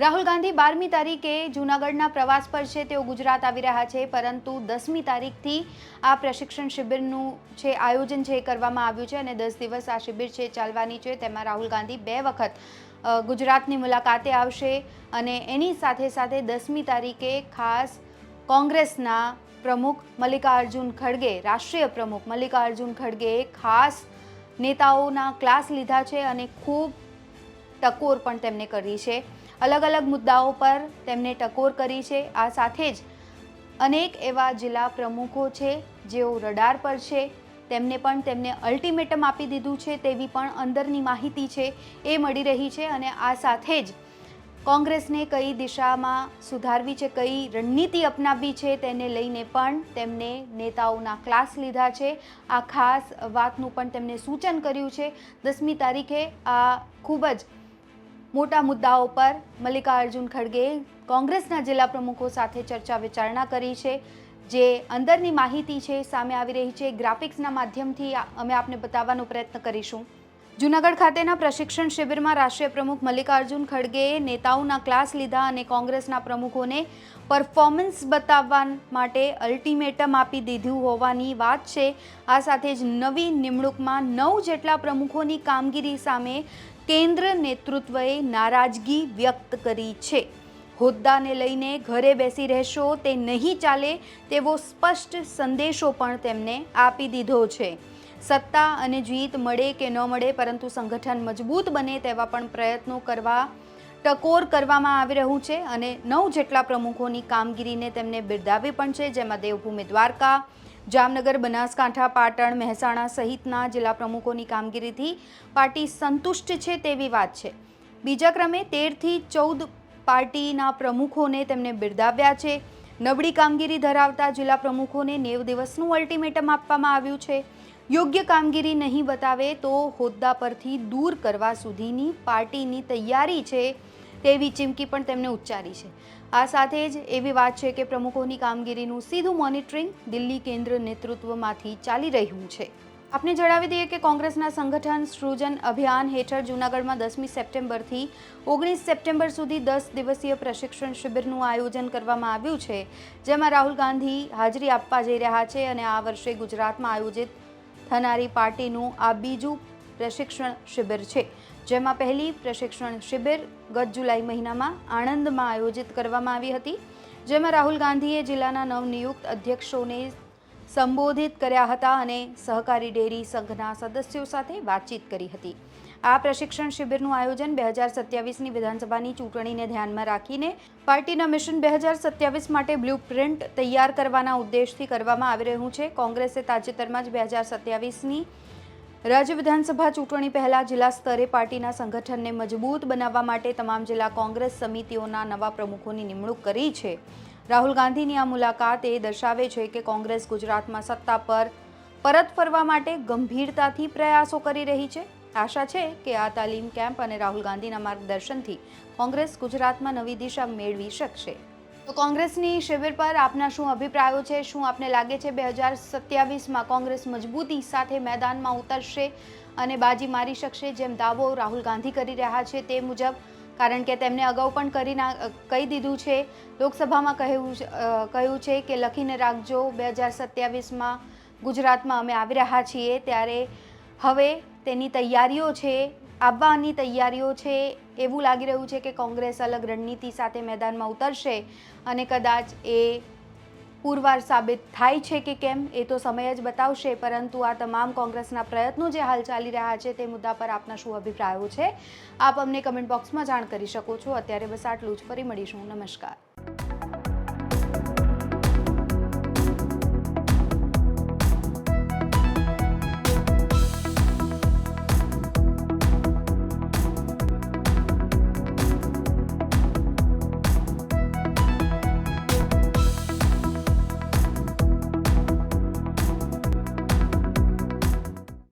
રાહુલ ગાંધી બારમી તારીખે જૂનાગઢના પ્રવાસ પર છે. તેઓ ગુજરાત આવી રહ્યા છે, પરંતુ દસમી તારીખથી આ પ્રશિક્ષણ શિબિરનું છે આયોજન છે એ કરવામાં આવ્યું છે અને દસ દિવસ આ શિબિર છે ચાલવાની છે. તેમાં રાહુલ ગાંધી બે વખત ગુજરાતની મુલાકાતે આવશે અને એની સાથે સાથે દસમી તારીખે ખાસ કોંગ્રેસના પ્રમુખ મલ્લિકાર્જુન ખડગે, રાષ્ટ્રીય પ્રમુખ મલ્લિકાર્જુન ખડગે ખાસ નેતાઓના ક્લાસ લીધા છે અને ખૂબ ટકોર પણ તેમને કરી છે. અલગ અલગ મુદ્દાઓ પર તેમને ટકોર કરી છે. આ સાથે જ અનેક એવા જિલ્લા પ્રમુખો છે, જેઓ રડાર પર છે. તેમને પણ તેમને અલ્ટિમેટમ આપી દીધું છે તેવી પણ અંદરની માહિતી છે, એ મળી રહી છે અને આ સાથે જ કોંગ્રેસને કઈ દિશામાં સુધારવી છે, કઈ રણનીતિ અપનાવવી છે તેને લઈને પણ તેમને નેતાઓના ક્લાસ લીધા છે. આ ખાસ વાતનું પણ તેમને સૂચન કર્યું છે. દસમી તારીખે આ ખૂબ જ મોટા મુદ્દાઓ પર મલ્લિકાર્જુન ખડગે કોંગ્રેસના જિલ્લા પ્રમુખો સાથે ચર્ચા વિચારણા કરી છે. જે અંદરની માહિતી છે, સામે આવી રહી છે. ગ્રાફિક્સના માધ્યમથી અમે આપને બતાવવાનો પ્રયત્ન કરીશું. જૂનાગઢ ખાતેના પ્રશિક્ષણ શિબિરમાં રાષ્ટ્રીય પ્રમુખ મલ્લિકાર્જુન ખડગેએ નેતાઓના ક્લાસ લીધા અને કોંગ્રેસના પ્રમુખોને પરફોર્મન્સ બતાવવા માટે અલ્ટિમેટમ આપી દીધું હોવાની વાત છે. આ સાથે જ નવી નિમણૂકમાં નવ જેટલા પ્રમુખોની કામગીરી સામે કેન્દ્ર નેતૃત્વએ નારાજગી વ્યક્ત કરી છે. હોદ્દાને લઈને ઘરે બેસી રહેશો તે નહીં ચાલે તેવો સ્પષ્ટ સંદેશો પણ તેમને આપી દીધો છે. સત્તા અને જીત મળે કે ન મળે પરંતુ સંગઠન મજબૂત બને તેવા પણ પ્રયત્નો કરવા ટકોર કરવામાં આવી રહ્યું છે અને નવ જેટલા પ્રમુખોની કામગીરીને તેમને બિરદાવી પણ છે, જેમાં દેવભૂમિ દ્વારકા, જામનગર, બનાસકાંઠા, પાટણ, મહેસાણા સહિતના જિલ્લા પ્રમુખોની કામગીરીથી પાર્ટી સંતુષ્ટ છે તેવી વાત છે. બીજા ક્રમે તેરથી ચૌદ પાર્ટીના પ્રમુખોને તેમને બિરદાવ્યા છે. નબળી કામગીરી ધરાવતા જિલ્લા પ્રમુખોને નેવ દિવસનું અલ્ટિમેટમ આપવામાં આવ્યું છે. યોગ્ય કામગીરી નહીં બતાવે તો હોદ્દા પરથી દૂર કરવા સુધીની પાર્ટીની તૈયારી છે તેવી ચીમકી પણ તેમણે ઉચ્ચારી છે. આ સાથે જ એવી વાત છે કે પ્રમુખોની કામગીરીનું સીધું મોનિટરિંગ દિલ્હી કેન્દ્ર નેતૃત્વમાંથી ચાલી રહ્યું છે. આપને જણાવી દઈએ કે કોંગ્રેસના સંગઠન સૃજન અભિયાન હેઠળ જૂનાગઢમાં દસમી સપ્ટેમ્બરથી ઓગણીસ સપ્ટેમ્બર સુધી દસ દિવસીય પ્રશિક્ષણ શિબિરનું આયોજન કરવામાં આવ્યું છે, જેમાં રાહુલ ગાંધી હાજરી આપવા જઈ રહ્યા છે અને આ વર્ષે ગુજરાતમાં આયોજિત થનારી પાર્ટીનું આ બીજું પ્રશિક્ષણ શિબિર છે, જેમાં પહેલી પ્રશિક્ષણ શિબિર ગત જુલાઈ મહિનામાં આણંદમાં આયોજિત કરવામાં આવી હતી, જેમાં રાહુલ ગાંધીએ જિલ્લાના નવનિયુક્ત અધ્યક્ષોને સંબોધિત કર્યા હતા અને સહકારી ડેરી સંઘના સદસ્યો સાથે વાતચીત કરી હતી. આ પ્રશિક્ષણ શિબિરનું આયોજન બે હજાર સત્યાવીસની વિધાનસભાની ચૂંટણીને ધ્યાનમાં રાખીને પાર્ટીના મિશન બે હજાર સત્યાવીસ માટે બ્લુ પ્રિન્ટ તૈયાર કરવાના ઉદ્દેશથી કરવામાં આવી રહ્યું છે. કોંગ્રેસે તાજેતરમાં જ બે હજાર સત્યાવીસની રાજ્ય વિધાનસભા ચૂંટણી પહેલાં જિલ્લા સ્તરે પાર્ટીના સંગઠનને મજબૂત બનાવવા માટે તમામ જિલ્લા કોંગ્રેસ સમિતિઓના નવા પ્રમુખોની નિમણૂક કરી છે. રાહુલ ગાંધીની આ મુલાકાત એ દર્શાવે છે કે કોંગ્રેસ ગુજરાતમાં સત્તા પર પરત ફરવા માટે ગંભીરતાથી પ્રયાસો કરી રહી છે. આશા છે કે આ તાલીમ કેમ્પ અને રાહુલ ગાંધીના માર્ગદર્શનથી કોંગ્રેસ ગુજરાતમાં નવી દિશા મેળવી શકશે. તો કોંગ્રેસની શિબિર પર આપના શું અભિપ્રાયો છે? શું આપને લાગે છે બે હજાર સત્યાવીસમાં કોંગ્રેસ મજબૂતી સાથે મેદાનમાં ઉતરશે અને બાજી મારી શકશે? જેમ દાવો રાહુલ ગાંધી કરી રહ્યા છે તે મુજબ, કારણ કે તેમણે અગાઉ પણ કરી ના, કહી દીધું છે, લોકસભામાં કહેવું કહ્યું છે કે લખીને રાખજો, બે હજાર સત્યાવીસમાં ગુજરાતમાં અમે આવી રહ્યા છીએ, ત્યારે હવે તેની તૈયારીઓ છે, આવવાની તૈયારીઓ છે, એવું લાગી રહ્યું છે કે કોંગ્રેસ અલગ રણનીતિ સાથે મેદાનમાં ઉતરશે અને કદાચ એ પુરવાર સાબિત થાય છે કે કેમ, એ તો સમય જ બતાવશે, પરંતુ આ તમામ કોંગ્રેસના પ્રયત્નો જે હાલ ચાલી રહ્યા છે તે મુદ્દા પર આપના શું અભિપ્રાયો છે, આપ અમને કમેન્ટ બોક્સમાં જાણ કરી શકો છો. અત્યારે બસ આટલું જ. ફરી મળીશું. નમસ્કાર.